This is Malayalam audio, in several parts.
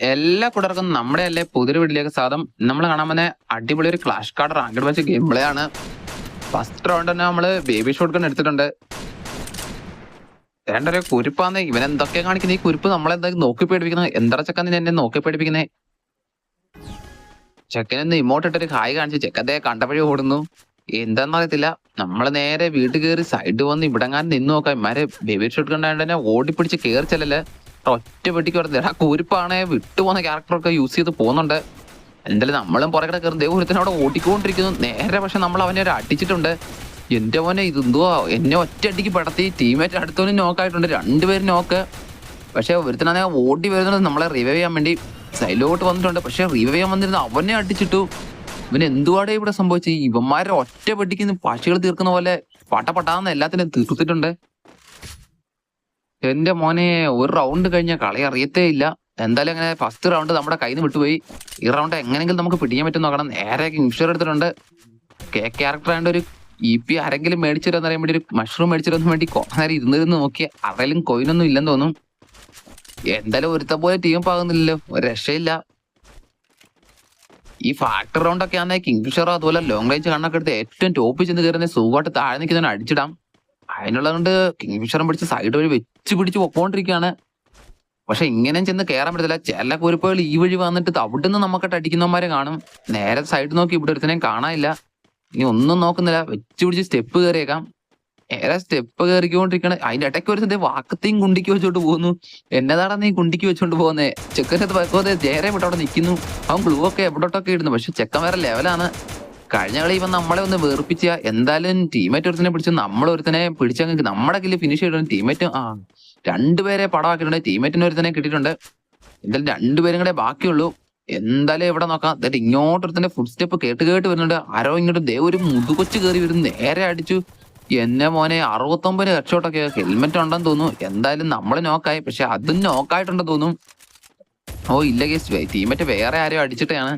എല്ലാ കൂട്ടർക്കും നമ്മുടെ അല്ലേ പുതിയൊരു വീട്ടിലേക്ക് സാധം നമ്മൾ കാണാൻ വന്ന അടിപൊളി ഒരു ക്ലാഷ് കാർഡ് റാങ്കഡ് വെച്ച ഗെയിം പ്ലേ ആണ്. ഫസ്റ്റ് റൗണ്ട് തന്നെ നമ്മൾ ബേബി ഷോട്ട് എടുത്തിട്ടുണ്ട്. രണ്ടര കുരുപ്പാന്ന്. ഇവൻ എന്തൊക്കെ കാണിക്കുന്ന? ഈ കുരുപ്പ് നമ്മളെന്താ നോക്കി പേടിപ്പിക്കുന്നത്? എന്താ ചെക്കൻ എന്നെ നോക്കി പേടിപ്പിക്കുന്നേ? ചെക്കനൊന്ന് ഇമോട്ട് ഇട്ടൊരു ഹായ് കാണിച്ച്. ചെക്കത്തെ കണ്ടവഴി ഓടുന്നു. എന്താന്ന് അറിയത്തില്ല. നമ്മൾ നേരെ വീട്ടിൽ കയറി സൈഡ് വന്ന് ഇവിടെങ്ങാൻ നിന്ന് നോക്കാം. ഇമാരെ ബേബി ഷോട്ട് കണ്ടാണ്ട് തന്നെ ഓടിപ്പിടിച്ച് കേറി ചെല്ലല്ലേ ഒറ്റ വെട്ടിക്ക് പറഞ്ഞത് എടാ കുരിപ്പാണെ വിട്ടുപോകുന്ന ക്യാരക്ടറൊക്കെ യൂസ് ചെയ്ത് പോകുന്നുണ്ട്. എന്തായാലും നമ്മളും പുറകെ കയറും ഒരുത്തനെ അവിടെ ഓടിക്കൊണ്ടിരിക്കുന്നു. നേരെ പക്ഷെ നമ്മൾ അവനെ ഒരു അടിച്ചിട്ടുണ്ട്. എന്റെ മോനെ ഇതെന്തോ എന്നെ ഒറ്റ അടിക്ക് പടത്തി ടീമേറ്റ് അടുത്തവനും നോക്കായിട്ടുണ്ട് രണ്ടുപേരും നോക്ക് പക്ഷെ ഒരുത്തനാണെ ഓടി വരുന്നത് നമ്മളെ റിവൈവ് ചെയ്യാൻ വേണ്ടി സൈലോട്ട് വന്നിട്ടുണ്ട്. പക്ഷെ റിവൈവ് ചെയ്യാൻ വന്നിരുന്ന അവനെ അടിച്ചിട്ടു. ഇവന് എന്തുവാടെ ഇവിടെ സംഭവിച്ചു ഇവന്മാരെ ഒറ്റ പെട്ടിക്ക് പക്ഷികൾ തീർക്കുന്ന പോലെ പട്ട പട്ടാന്ന് എല്ലാത്തിനും തീർത്തിട്ടുണ്ട്. എന്റെ മോനെ ഒരു റൗണ്ട് കഴിഞ്ഞ കളി അറിയത്തേ ഇല്ല. എന്തായാലും അങ്ങനെ ഫസ്റ്റ് റൗണ്ട് നമ്മുടെ കയ്യിൽ നിന്ന് വിട്ടുപോയി. ഈ റൗണ്ട് എങ്ങനെയെങ്കിലും നമുക്ക് പിടിക്കാൻ പറ്റും നോക്കണം. നേരെ ഇൻഷുർ എടുത്തിട്ടുണ്ട്. കെ ക്യാരക്ടർ ആയതുകൊണ്ട് ഒരു ഇ പി ആരെങ്കിലും മേടിച്ചു അറിയാൻ വേണ്ടി ഒരു മഷ്റൂം മേടിച്ചു തരാൻ വേണ്ടി നേരം ഇരുന്നിരുന്ന് നോക്കി. ആരെങ്കിലും കോയിനൊന്നും ഇല്ലെന്ന് തോന്നും. എന്തായാലും ഒരുത്ത പോലെ ടീം പാകുന്നില്ലല്ലോ ഒരു രക്ഷയില്ല. ഈ ഫാക്ടർ റൗണ്ട് ഒക്കെ ആണെങ്കിൽ കിങ്ഫിഷറോ അതുപോലെ ലോങ് റേഞ്ച് കണ്ണൊക്കെ എടുത്ത് ഏറ്റവും ടോപ്പിൽ ചെന്ന് കയറുന്ന സുഖമായിട്ട് താഴെ നിൽക്കുന്നവനെ അടിച്ചിടാം. അതിനുള്ളതുകൊണ്ട് കിങ്ഫിഷറും പിടിച്ച് സൈഡ് വഴി വെച്ച് പിടിച്ച് പൊക്കോണ്ടിരിക്കുകയാണ് പക്ഷെ ഇങ്ങനെ ചെന്ന് കയറാൻ പറ്റത്തില്ല. ചില കുരുപ്പുകൾ ഈ വഴി വന്നിട്ട് അവിടുന്ന് നമുക്കിട്ട് അടിക്കുന്നവന്മാരെ കാണും. നേരെ സൈഡ് നോക്കി ഇവിടെ ഒരുത്തനെയും കാണാനില്ല. ഇനി ഒന്നും നോക്കുന്നില്ല. വെച്ച് പിടിച്ച് സ്റ്റെപ്പ് കയറിയേക്കാം നേരെ സ്റ്റെപ്പ് കയറിക്കൊണ്ടിരിക്കണ അതിന്റെ ഇടയ്ക്ക് ഒരു വാക്കത്തെയും കുണ്ടിക്ക് വെച്ചോണ്ട് പോകുന്നു. എന്നതാണ് നീ കുണ്ടിക്ക് വെച്ചോണ്ട് പോകുന്നേ? ചെക്കനത് വെക്കോതെ ജയരെ ഇവിടെ അവിടെ നിൽക്കുന്നു അവൻ ഗ്ലൂ ഒക്കെ എവിടോട്ടൊക്കെ ഇടുന്നു. പക്ഷെ ചെക്കൻ വേറെ ലെവലാണ് കഴിഞ്ഞ കളി ഇപ്പം നമ്മളെ ഒന്ന് വേർപ്പിച്ച. എന്തായാലും ടീമേറ്റ് ഒരുത്തനെ പിടിച്ച് നമ്മൾ ഒരുത്തനെ പിടിച്ചെങ്കിൽ നമ്മുടെ കില്ല് ഫിനിഷ് ചെയ്തിട്ടുണ്ട് ടീമേറ്റ് ആ രണ്ടുപേരെ പടമാക്കിയിട്ടുണ്ട്. ടീമേറ്റിന് ഒരുത്തനെ കിട്ടിയിട്ടുണ്ട്. എന്തായാലും രണ്ടുപേരും കൂടെ ബാക്കിയുള്ളൂ. എന്തായാലും ഇവിടെ നോക്കാം. എന്നിട്ട് ഇങ്ങോട്ട് ഒരുത്തന്റെ ഫുഡ് സ്റ്റെപ്പ് കേട്ട് കേട്ട് വരുന്നുണ്ട്. ആരോ ഇങ്ങോട്ട് ദേ ഒരു മുതുകൊച്ച് കയറി വരുന്നു നേരെ അടിച്ചു. എന്നെ മോനെ അറുപത്തൊമ്പത് ഹെഡ്ഷോട്ടൊക്കെ ഹെൽമെറ്റ് ഉണ്ടെന്ന് തോന്നുന്നു. എന്തായാലും നമ്മൾ നോക്കായി പക്ഷെ അതും നോക്കായിട്ടുണ്ടെന്ന് തോന്നും. ഓ ഇല്ല കേസ് ടീമേറ്റ് വേറെ ആരോ അടിച്ചിട്ടാണ്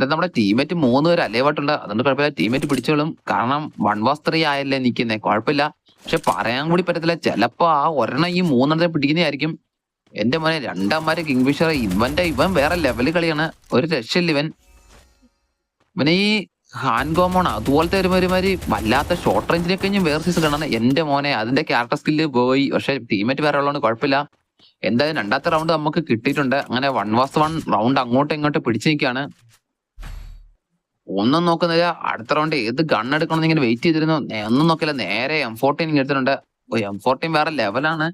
നമ്മുടെ ടീമേറ്റ് മൂന്ന് പേര് അലേവായിട്ടുണ്ട് അതുകൊണ്ട് കുഴപ്പമില്ല. ടീമേറ്റ് പിടിച്ചോളും. കാരണം വൺ വാസ് ത്രീ ആയല്ലേ നിൽക്കുന്നേ കുഴപ്പമില്ല. പക്ഷെ പറയാൻ കൂടി പറ്റത്തില്ല. ചിലപ്പോ ആ ഒരെണ്ണം ഈ മൂന്നെണ്ണത്തെ പിടിക്കുന്നതായിരിക്കും. എന്റെ മോനെ രണ്ടാമാര് കിങ്ഫിഷർ ഇവന്റെ ഇവൻ വേറെ ലെവൽ കളിയാണ്. ഒരു രക്ഷയില്ല ഇവൻ. ഇവനെ ഈ ഹാൻഡ് കോമോൺ അതുപോലത്തെ ഒരു ഒരുമാതിരി വല്ലാത്ത ഷോർട്ട് റേഞ്ചിനെ കഴിഞ്ഞും വേറെ സീസൺ കാണാൻ എന്റെ മോനെ അതിന്റെ ക്യാരക്ടർ സ്കില്ല് പോയി. പക്ഷെ ടീമേറ്റ് വേറെ ഉള്ളതുകൊണ്ട് കുഴപ്പമില്ല. എന്തായാലും രണ്ടാമത്തെ റൗണ്ട് നമുക്ക് കിട്ടിയിട്ടുണ്ട്. അങ്ങനെ വൺ വാസ് വൺ റൗണ്ട് അങ്ങോട്ടും ഇങ്ങോട്ടും പിടിച്ചു നിൽക്കുകയാണ്. ഒന്നും നോക്കുന്നില്ല. അടുത്ത റൗണ്ട് ഏത് ഗൺ എടുക്കണമെന്ന് ഇങ്ങനെ വെയിറ്റ് ചെയ്തിരുന്നു. ഒന്നും നോക്കില്ല നേരെ എം ഫോർട്ടീൻ എടുത്തിട്ടുണ്ട്. എം ഫോർട്ടീൻ വേറെ ലെവലാണ്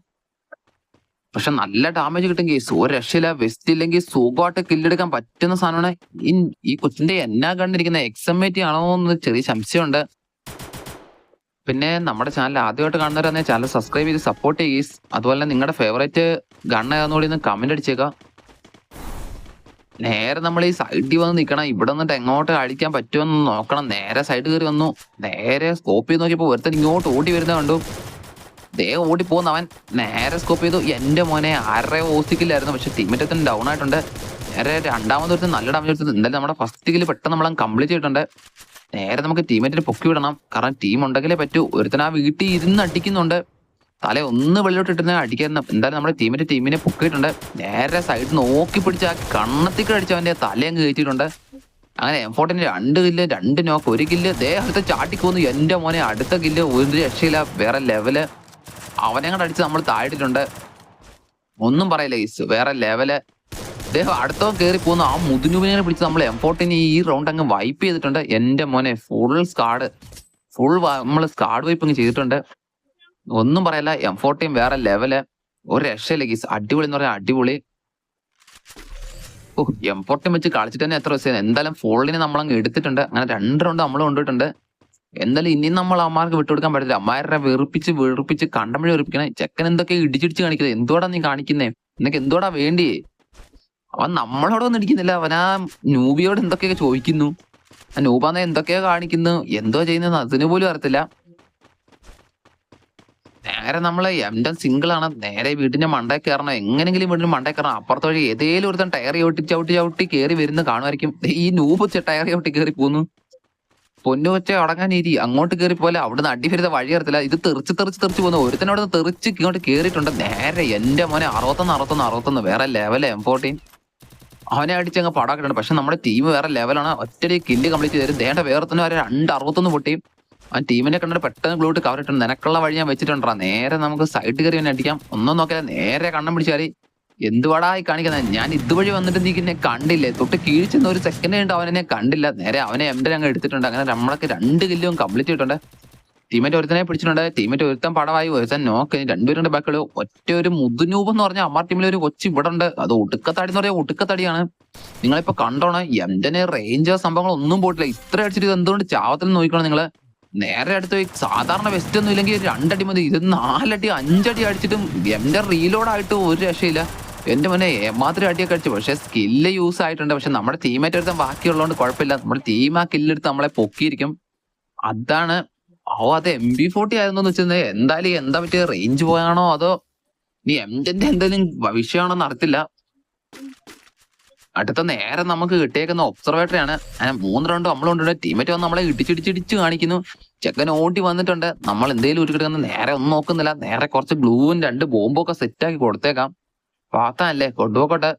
പക്ഷെ നല്ല ഡാമേജ് കിട്ടും കേസ്. ഒരു രക്ഷയില്ല. വെസ്റ്റ് ഇല്ലെങ്കിൽ സുഖമായിട്ട് കില്ലെടുക്കാൻ പറ്റുന്ന സാധനമാണ്. ഈ കൊച്ചിന്റെ എന്നാ കണ്ടിരിക്കുന്ന എക്സമേറ്റി ആണോ എന്ന് ചെറിയ സംശയമുണ്ട്. പിന്നെ നമ്മുടെ ചാനൽ ആദ്യമായിട്ട് കാണുന്നവരാണെങ്കിൽ ചാനൽ സബ്സ്ക്രൈബ് ചെയ്ത് സപ്പോർട്ട് ചെയ്യീസ് അതുപോലെ നിങ്ങളുടെ ഫേവറേറ്റ് ഗൺ ഏതാന്നുകൂടി ഒന്ന് കമന്റ് അടിച്ചേക്കാം. നേരെ നമ്മൾ ഈ സൈഡിൽ വന്ന് നിൽക്കണം ഇവിടെ നിന്നിട്ട് എങ്ങോട്ട് അടിക്കാൻ പറ്റുമെന്ന് നോക്കണം. നേരെ സൈഡ് കയറി വന്നു. നേരെ സ്കോപ്പ് ചെയ്ത് നോക്കിയപ്പോൾ ഒരുത്തൻ ഇങ്ങോട്ട് ഓടി വരുന്ന കണ്ടു. ദേ ഓടി പോകുന്ന അവൻ. നേരെ സ്കോപ്പ് ചെയ്തു. എന്റെ മോനെ ആരുടെ ഓസിക്കില്ലായിരുന്നു പക്ഷെ ടീമേറ്റത്തിന് ഡൗൺ ആയിട്ടുണ്ട്. നേരെ രണ്ടാമത് ഒരുത്തൻ നല്ല ഡാമേജ് എടുത്തത് എന്തായാലും നമ്മുടെ ഫസ്റ്റ് കിൽ പെട്ടെന്ന് നമ്മൾ കംപ്ലീറ്റ് ചെയ്തിട്ടുണ്ട്. നേരെ നമുക്ക് ടീമേറ്റിനെ പൊക്കി വിടണം. കാരണം ടീം ഉണ്ടെങ്കിലേ പറ്റൂ. ഒരുത്തൻ ആ വീട്ടിൽ ഇരുന്ന് അടിക്കുന്നുണ്ട്. തല ഒന്ന് വെള്ളിലോട്ട് ഇട്ടുന്ന അടിക്കാൻ എന്തായാലും നമ്മുടെ ടീമിന്റെ ടീമിനെ പൊക്കിയിട്ടുണ്ട്. നേരെ സൈഡിൽ നോക്കി പിടിച്ച ആ കണ്ണത്തിക്ക് അടിച്ച് അവന്റെ തല അങ്ങ് കയറ്റിയിട്ടുണ്ട്. അങ്ങനെ എം ഫോർട്ടിന് രണ്ട് കില്ല് രണ്ട് നോക്ക് ഒരു കില്ല് ദേഹത്തെ ചാട്ടിക്കൊന്നു എന്റെ മോനെ അടുത്ത കില്ല് ഒരു രക്ഷയില്ല. വേറെ ലെവൽ അവനെ കൂടെ അടിച്ച് നമ്മൾ താഴ്ത്തിട്ടുണ്ട് ഒന്നും പറയില്ല ഈസ് വേറെ ലെവൽ അദ്ദേഹം അടുത്തോ കയറി പോകുന്നു ആ മുതുനുവിനെ പിടിച്ച് നമ്മൾ എം ഫോർട്ടിന് ഈ റൗണ്ട് അങ്ങ് വൈപ്പ് ചെയ്തിട്ടുണ്ട്. എന്റെ മോനെ ഫുൾ സ്കാഡ് ഫുൾ നമ്മൾ സ്കാഡ് വൈപ്പ് അങ്ങ് ചെയ്തിട്ടുണ്ട്. ഒന്നും പറയല്ല എം ഫോർട്ടീൻ വേറെ ലെവൽ ഒരു രക്ഷയില്ല ഗീസ്. അടിപൊളി എന്ന് പറഞ്ഞാൽ അടിപൊളി. ഓ എം ഫോർട്ടീൻ വെച്ച് കളിച്ചിട്ട് തന്നെ എത്ര ദിവസം എന്തായാലും ഫോളിനെ നമ്മളങ്ങ് എടുത്തിട്ടുണ്ട്. അങ്ങനെ രണ്ട് റൗണ്ട് നമ്മൾ കൊണ്ടുപോയിട്ടുണ്ട്. എന്തായാലും ഇനിയും നമ്മൾ അമ്മമാർക്ക് വിട്ടുകൊടുക്കാൻ പറ്റില്ല അമ്മാരെ വെറുപ്പിച്ച് വെറുപ്പിച്ച് കണ്ടമഴ വെറുപ്പിക്കണേ. ചെക്കൻ എന്തൊക്കെ ഇടിച്ചിടിച്ച് കാണിക്കുന്നത് എന്തുവാടാ നീ കാണിക്കുന്നേ? നിനക്ക് എന്തുവാടാ വേണ്ടിയേ അവൻ നമ്മളോട് ഒന്നും ഇടിക്കുന്നില്ല. അവൻ ആ നൂബിയോട് എന്തൊക്കെയൊക്കെ ചോദിക്കുന്നു? ആ നൂബാന്ന എന്തൊക്കെയോ കാണിക്കുന്നു? എന്തോ ചെയ്യുന്നത് അതിന് പോലും അറിയത്തില്ല. നേരെ നമ്മൾ എംഡൻ സിംഗിൾ ആണ് നേരെ വീടിന്റെ മണ്ടേ കയറണം. എങ്ങനെങ്കിലും വീടിന്റെ മണ്ടേ കയറണം. അപ്പുറത്ത് വഴി ഏതേലും ഒരുത്തൻ ടയർ ചവിട്ടി ചവിട്ടി ചവിട്ടി കയറി വരുന്ന കാണുമായിരിക്കും. ഈ നൂപ് ടയർ ചവിട്ടി കയറി പോന്നു. പൊന്നു വെച്ച അടങ്ങാൻ ഇരി. അങ്ങോട്ട് കയറി പോലെ അവിടുന്ന് അടി വരുന്ന വഴി അറിയത്തില്ല. ഇത് തെറിച്ച് തെറിച്ച് തെറിച്ച് പോകുന്നു ഒരുത്തൻ അവിടെ തെറിച്ച് ഇങ്ങോട്ട് കയറിയിട്ടുണ്ട് നേരെ എന്റെ മോനെ അറുപത്തൊന്ന് അറുപത്തൊന്ന് അറുപത്തൊന്ന്. വേറെ ലെവൽ എം ഫോർട്ടീൻ അവനെ അടിച്ച് അങ്ങ് പടാക്കിട്ടുണ്ട് പക്ഷെ നമ്മുടെ ടീം വേറെ ലെവലാണ് ഒറ്റ കില്ല് കംപ്ലീറ്റ് ചെയ്ത് ദേണ്ട വേറെ തന്നെ വരെ രണ്ട് അറുപത്തൊന്ന് പൊട്ടി. അവൻ ടീമിനെ കണ്ടിട്ട് പെട്ടെന്ന് ഗ്ലൂട്ട് കവർ ഇട്ടുണ്ട് നിനക്കുള്ള വഴി ഞാൻ വെച്ചിട്ടുണ്ടാ നേരെ നമുക്ക് സൈഡ് കയറി തന്നെ അടിക്കാം. ഒന്നും നോക്കിയാൽ നേരെ കണ്ണം പിടിച്ചാൽ എന്തുവാടായി കാണിക്കുന്നത് ഞാൻ ഇതുവഴി വന്നിട്ട് നീ എന്നെ കണ്ടില്ലേ? തൊട്ട് കീഴിച്ചെന്ന ഒരു സെക്കൻഡ് കണ്ട് അവനെ കണ്ടില്ല. നേരെ അവനെ എംഡൻ അങ്ങ് എടുത്തിട്ടുണ്ട്. അങ്ങനെ നമ്മളൊക്കെ രണ്ട് കില്ലും കംപ്ലീറ്റ് ചെയ്തിട്ടുണ്ട്. ടീമേറ്റ് ഒരുത്തനെ പിടിച്ചിട്ടുണ്ട്. ടീമേറ്റ് ഒരുത്തൻ പടമായി ഒരുത്തൻ നോക്ക് രണ്ടുപേരുടെ ബാക്കുകൾ ഒറ്റ ഒരു മുതുനൂപ് എന്ന് പറഞ്ഞാൽ അമ്മാർ ടീമിൽ ഒരു കൊച്ചു ഇവിടെ ഉണ്ട്. അത് ഒടുക്കത്തടി എന്ന് പറയാൻ ഒടുക്കത്തടിയാണ്. നിങ്ങളിപ്പോ കണ്ടോണം എംഡന് റേഞ്ച് സംഭവങ്ങൾ ഒന്നും പോയിട്ടില്ല. ഇത്ര അടിച്ചിട്ട് എന്തുകൊണ്ട് ചാവത്തിൽ നോക്കണം നിങ്ങൾ? നേരെ അടുത്ത് സാധാരണ വെസ്റ്റ് ഒന്നും ഇല്ലെങ്കിൽ രണ്ടടി മതി. ഇത് നാലടി അഞ്ചടി അടിച്ചിട്ടും എന്റെ റീലോഡ് ആയിട്ട് ഒരു രക്ഷയില്ല. എന്റെ മുന്നേ ഏമാതിരി അടിയൊക്കെ അടിച്ചു. പക്ഷെ സ്കില്ല് യൂസ് ആയിട്ടുണ്ട്. പക്ഷെ നമ്മുടെ ടീമേറ്റ് എടുത്ത ബാക്കിയുള്ളതുകൊണ്ട് കുഴപ്പമില്ല. നമ്മുടെ ടീം ആ കില്ലെടുത്ത് നമ്മളെ പൊക്കിയിരിക്കും. അതാണ് ഓ അത് എം ബി ഫോർട്ടി ആയിരുന്നു എന്ന് വെച്ചാൽ എന്തായാലും എന്താ പറ്റിയ റേഞ്ച് പോയാണോ അതോ നീ എംജന്റെ എന്തെങ്കിലും വിഷയമാണോന്ന് അറിയത്തില്ല. അടുത്ത നേരെ നമുക്ക് കിട്ടിയേക്കുന്ന ഒബ്സർവേറ്ററി ആണ്. അങ്ങനെ മൂന്ന് റൗണ്ട് നമ്മളുണ്ട് ടീമേറ്റ് വന്ന് നമ്മളെ ഇടിച്ചിടിച്ചിടിച്ച് കാണിക്കുന്നു. ചെക്കൻ ഓടി വന്നിട്ടുണ്ട്. നമ്മൾ എന്തെങ്കിലും ഒരു കിടക്കുന്ന നേരെ ഒന്നും നോക്കുന്നില്ല. നേരെ കുറച്ച് ഗ്ലൂവും രണ്ട് ബോംബും ഒക്കെ സെറ്റ് ആക്കി കൊടുത്തേക്കാം. പാത്തല്ലേ കൊണ്ടുപോക്കോട്ടെ.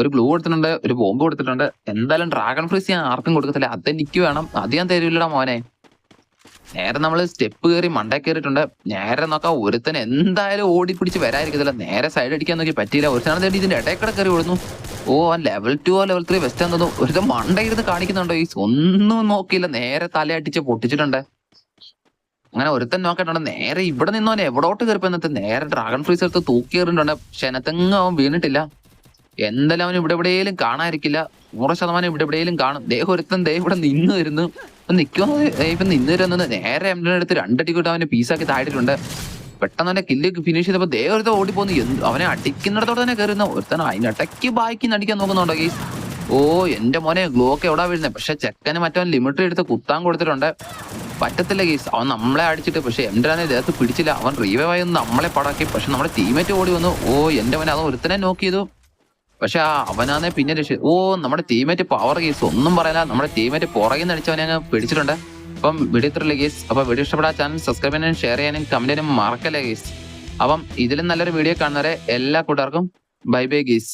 ഒരു ഗ്ലൂ കൊടുത്തിട്ടുണ്ട് ഒരു ബോംബ് കൊടുത്തിട്ടുണ്ട്. എന്തായാലും ഡ്രാഗൺ ഫ്രീസ് ഞാൻ ആർക്കും കൊടുക്കത്തില്ല. അത് എനിക്ക് വേണം. അത് ഞാൻ തരൂല്ലടാ മോനെ. നേരെ നമ്മൾ സ്റ്റെപ്പ് കയറി മണ്ട കയറിയിട്ടുണ്ട് നേരെ നോക്കാം ഒരുത്തൻ എന്തായാലും ഓടി പിടിച്ച് വരാതിരിക്കത്തില്ല. നേരെ സൈഡ് അടിക്കാൻ നോക്കി പറ്റിയില്ല. ഒരുത്തനെ തേടി ഇതിന്റെ ഇടയ്ക്കിടെ കയറി ഓടുന്നു. ഓ ആ ലെവൽ ടു ആ ലെവൽ ത്രീ വെസ്റ്റ് തോന്നുന്നു. ഒരുത്തൻ മണ്ട ഇരുന്ന് കാണിക്കുന്നുണ്ടോ? ഈ ഒന്നും നോക്കിയില്ല. നേരെ തലയടിച്ച് പൊട്ടിച്ചിട്ടുണ്ട്. അങ്ങനെ ഒരുത്തൻ നോക്കിയിട്ടുണ്ട്. നേരെ ഇവിടെ നിന്നോനെ എവിടോട്ട് കയറിപ്പോ എന്നിട്ട് നേരെ ഡ്രാഗൺ ഫ്രീസ് എടുത്ത് തൂക്കി കയറിയിട്ടുണ്ട് ക്ഷണത്തെങ്ങ് അവൻ വീണിട്ടില്ല. എന്തായാലും അവൻ ഇവിടെ എവിടെയെങ്കിലും കാണാതിരിക്കില്ല. നൂറ് ശതമാനം ഇവിടെ എവിടെയെങ്കിലും കാണും. ദേഹം ഒരുത്തൻ ദേഹം ഇവിടെ നിന്ന് വരുന്നു. നിൽക്കുമോ ഇപ്പൊ നിന്ന് നേരെ എംഡിനെ എടുത്ത് രണ്ടടി കൂട്ട് അവനെ പീസാക്കി താഴ്ത്തിട്ടുണ്ട് പെട്ടെന്ന് തന്നെ കില്ല് ഫിനിഷ് ചെയ്തപ്പോ ദേ ഒരുത്തൻ ഓടിപ്പോന്ന്. അവനെ അടിക്കുന്നിടത്തോടെ തന്നെ കയറുന്ന ഒരുത്തൻ അതിനിടയ്ക്ക് ബാക്കി അടിക്കാൻ നോക്കുന്നുണ്ടോ ഗീസ് ഓ എന്റെ മോനെ ഗ്ലോ ഒക്കെ എവിടാ വീഴുന്നത് പക്ഷെ ചെക്കന് മറ്റവൻ ലിമിറ്റഡ് എടുത്ത് കുത്താൻ കൊടുത്തിട്ടുണ്ട്. പറ്റത്തില്ല ഗീസ് അവൻ നമ്മളെ അടിച്ചിട്ട് പക്ഷെ എന്റെ ദേഹത്ത് പിടിച്ചില്ല. അവൻ റീവൈവ് ആയി നമ്മളെ പടാക്കി. പക്ഷെ നമ്മുടെ ടീമേറ്റ് ഓടി വന്നു. ഓ എന്റെ മോനെ അത് ഒരുത്തനെ നോക്ക് ചെയ്തു. പക്ഷെ ആ അവനാന്നെ പിന്നെ രക്ഷ ഓ നമ്മുടെ ടീമേറ്റ് പവർ കേസ് ഒന്നും പറയാനില്ല നമ്മുടെ ടീമേറ്റ് പുറകിൽ നിന്ന് അടിച്ചവനെ അങ്ങ് പിടിച്ചിട്ടുണ്ട്. അപ്പം വീഡിയോ ഇത്രയുള്ള കേസ് അപ്പം വീഡിയോ ഇഷ്ടപ്പെടാ ചാനൽ സബ്സ്ക്രൈബ് ചെയ്യാനും ഷെയർ ചെയ്യാനും കമന്റ് ചെയ്യാനും മറക്കല്ലേ ഗേസ് അപ്പം ഇതിലും നല്ലൊരു വീഡിയോ കാണുന്നവരെ എല്ലാ കൂട്ടുകാർക്കും ബൈ ബൈ ഗീസ്